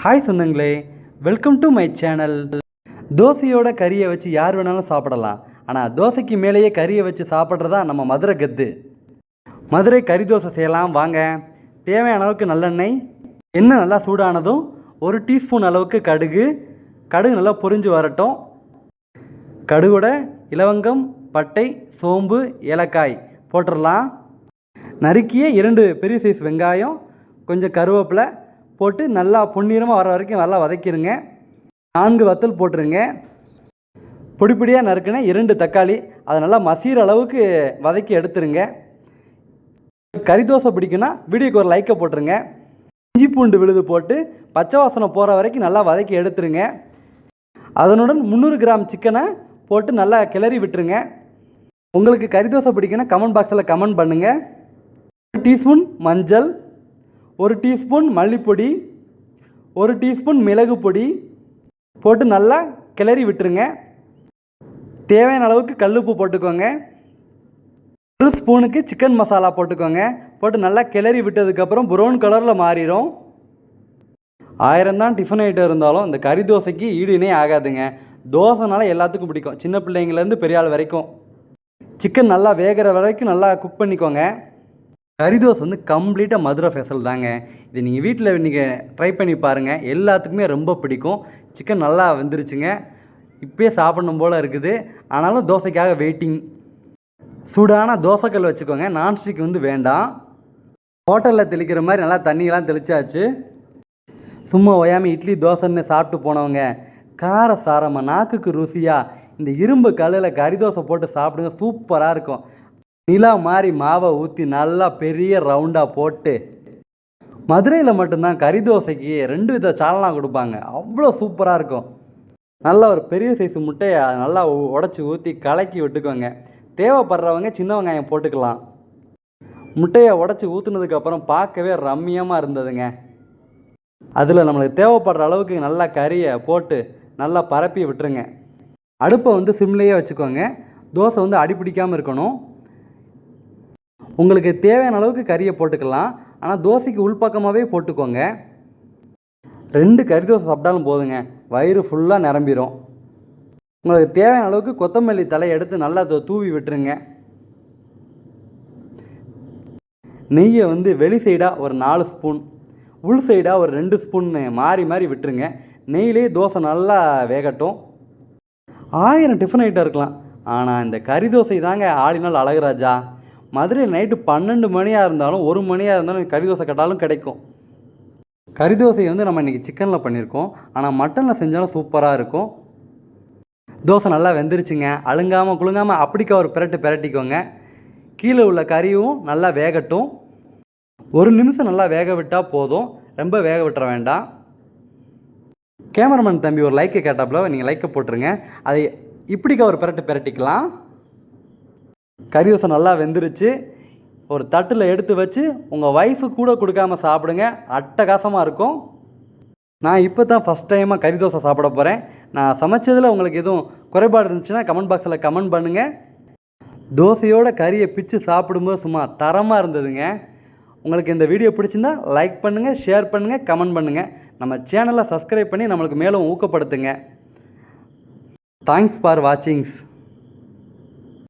Hi சொந்தங்களே welcome to my channel தோசையோட கறியை வச்சு யார் வேணாலும் சாப்பிடலாம். ஆனால் தோசைக்கு மேலேயே கறியை வச்சு சாப்பிட்றதா நம்ம மதுரை கத்து. மதுரை கறி தோசை செய்யலாம் வாங்க. தேவையான அளவுக்கு நல்லெண்ணெய் எண்ணெய் நல்லா சூடானதும் ஒரு டீஸ்பூன் அளவுக்கு கடுகு. கடுகு நல்லா பொரிஞ்சு வரட்டும். கடுகோட இலவங்கம் பட்டை சோம்பு ஏலக்காய் போட்டுடலாம் நறுக்கிய இரண்டு பெரிய சைஸ் வெங்காயம் கொஞ்சம் கருவேப்பிலை போட்டு நல்லா பொன்னிறமாக வர வரைக்கும் நல்லா வதக்கிடுங்க நான்கு வத்தல் போட்டுருங்க. பொடிப்பொடியாக நறுக்கின இரண்டு தக்காளி அதை நல்லா மசீர அளவுக்கு வதக்கி எடுத்துருங்க. கறி தோசை பிடிக்குன்னா வீடியோக்கு ஒரு லைக்கை போட்டுருங்க. இஞ்சி பூண்டு விழுது போட்டு பச்சை வாசனை போகிற வரைக்கும் நல்லா வதக்கி எடுத்துருங்க. அதனுடன் முந்நூறு கிராம் சிக்கனை போட்டு நல்லா கிளறி விட்டுருங்க. உங்களுக்கு கறி தோசை பிடிக்குன்னா கமெண்ட் பாக்ஸில் கமெண்ட் பண்ணுங்கள் ஒரு டீஸ்பூன் மஞ்சள் ஒரு டீஸ்பூன் மல்லிப்பொடி ஒரு டீஸ்பூன் மிளகு பொடி போட்டு நல்லா கிளறி விட்டுருங்க. தேவையான அளவுக்கு கல்லுப்பு போட்டுக்கோங்க. ஒரு ஸ்பூனுக்கு சிக்கன் மசாலா போட்டுக்கோங்க. போட்டு நல்லா கிளறி விட்டதுக்கப்புறம் ப்ரௌன் கலரில் மாறிடும் ஆயிரம் தான் டிஃபன் ஐட்டம் இருந்தாலும் இந்த கறி தோசைக்கு ஈடு இணை ஆகாதுங்க. தோசைனால எல்லாத்துக்கும் பிடிக்கும். சின்ன பிள்ளைங்கள்லேருந்து பெரிய ஆள் வரைக்கும். சிக்கன் நல்லா வேகிற வரைக்கும் நல்லா குக் பண்ணிக்கோங்க. கறி தோசை வந்து கம்ப்ளீட்டாக மதுரை ஃபெசல் தாங்க. இது நீங்கள் வீட்டில் நீங்கள் ட்ரை பண்ணி பாருங்கள் எல்லாத்துக்குமே ரொம்ப பிடிக்கும். சிக்கன் நல்லா வெந்துருச்சுங்க. இப்போயே சாப்பிடணும் போல் இருக்குது. ஆனாலும் தோசைக்காக வெயிட்டிங் சூடான தோசைக்கல் வச்சுக்கோங்க. நான்ஸ்டிக் வந்து வேண்டாம். ஹோட்டலில் தெளிக்கிற மாதிரி நல்லா தண்ணியெல்லாம் தெளிச்சாச்சு. சும்மா ஓயாமல் இட்லி தோசைன்னு சாப்பிட்டு போனவங்க கார சாரமாக நாக்குக்கு ருசியாக இந்த இரும்பு கல்லில் கறி தோசை போட்டு சாப்பிடுங்க. சூப்பராக இருக்கும். நிலா மாதிரி மாவை ஊற்றி நல்லா பெரிய ரவுண்டாக போட்டு மதுரையில் மட்டும்தான் கறி தோசைக்கு ரெண்டு வித சால்னா கொடுப்பாங்க. அவ்வளோ சூப்பராக இருக்கும். நல்ல ஒரு பெரிய சைஸ் முட்டையை நல்லா உடச்சி ஊற்றி கலக்கி விட்டுக்கோங்க. தேவைப்படுறவங்க சின்ன வெங்காயம் போட்டுக்கலாம். முட்டையை உடச்சி ஊற்றுனதுக்கப்புறம் பார்க்கவே ரம்மியமாக இருந்ததுங்க. அதில் நம்மளுக்கு தேவைப்படுற அளவுக்கு நல்லா கறியை போட்டு நல்லா பரப்பி விட்டுருங்க. அடுப்பை வந்து சிம்லேயே வச்சுக்கோங்க. தோசை வந்து அடிப்பிடிக்காமல் இருக்கணும். உங்களுக்கு தேவையான அளவுக்கு கறியை போட்டுக்கலாம். ஆனால் தோசைக்கு உள்பக்கமாகவே போட்டுக்கோங்க. ரெண்டு கறி தோசை சாப்பிட்டாலும் போதுங்க. வயிறு ஃபுல்லாக நிரம்பிடும் உங்களுக்கு தேவையான அளவுக்கு கொத்தமல்லி தலை எடுத்து நல்லா தூவி விட்டுருங்க. நெய்யை வந்து வெளி சைடாக ஒரு நாலு ஸ்பூன் உள் சைடாக ஒரு ரெண்டு ஸ்பூன்னு மாறி மாறி விட்டுருங்க. நெய்லேயே தோசை நல்லா வேகட்டும். ஆயிரம் டிஃபன் ஐட்டம் இருக்கலாம். ஆனால் இந்த கறி தோசை தாங்க ஆடினால் அழகுராஜா மதுரையில் நைட்டு பன்னெண்டு மணியாக இருந்தாலும் ஒரு மணியாக இருந்தாலும் கறி தோசை கேட்டாலும் கிடைக்கும். கறி தோசை வந்து நம்ம இன்றைக்கி சிக்கனில் பண்ணியிருக்கோம். ஆனால் மட்டனில் செஞ்சாலும் சூப்பராக இருக்கும். தோசை நல்லா வெந்துருச்சுங்க. அழுங்காமல் குழுங்காமல் அப்படிக்கா ஒரு பிரட்டு பிரட்டிக்கோங்க. கீழே உள்ள கறியும் நல்லா வேகட்டும். ஒரு நிமிஷம் நல்லா வேக விட்டால் போதும். ரொம்ப வேக விட்டுற வேண்டாம். கேமராமேன் தம்பி ஒரு லைக்கை கேட்டாப்புல நீங்கள் லைக்கை போட்டுருங்க. அதை இப்படிக்கா ஒரு பிரட்டு பிரட்டிக்கலாம். கறி தோசை நல்லா வெந்துருச்சு. ஒரு தட்டில் எடுத்து வச்சு உங்கள் ஒய்ஃபு கூட கொடுக்காம சாப்பிடுங்க. அட்டகாசமாக இருக்கும். நான் இப்போ தான் ஃபஸ்ட் டைமாக கறி தோசை சாப்பிட போகிறேன் நான் சமைச்சதில் உங்களுக்கு எதுவும் குறைபாடு இருந்துச்சுன்னா கமெண்ட் பாக்ஸில் கமெண்ட் பண்ணுங்கள் தோசையோட கறியை பிச்சு சாப்பிடும்போது சும்மா தரமாக இருந்ததுங்க. உங்களுக்கு இந்த வீடியோ பிடிச்சிருந்தா லைக் பண்ணுங்கள் ஷேர் பண்ணுங்கள் கமெண்ட் பண்ணுங்கள் நம்ம சேனலை சப்ஸ்கிரைப் பண்ணி நம்மளுக்கு மேலும் ஊக்கப்படுத்துங்க. Thanks for வாட்சிங்ஸ்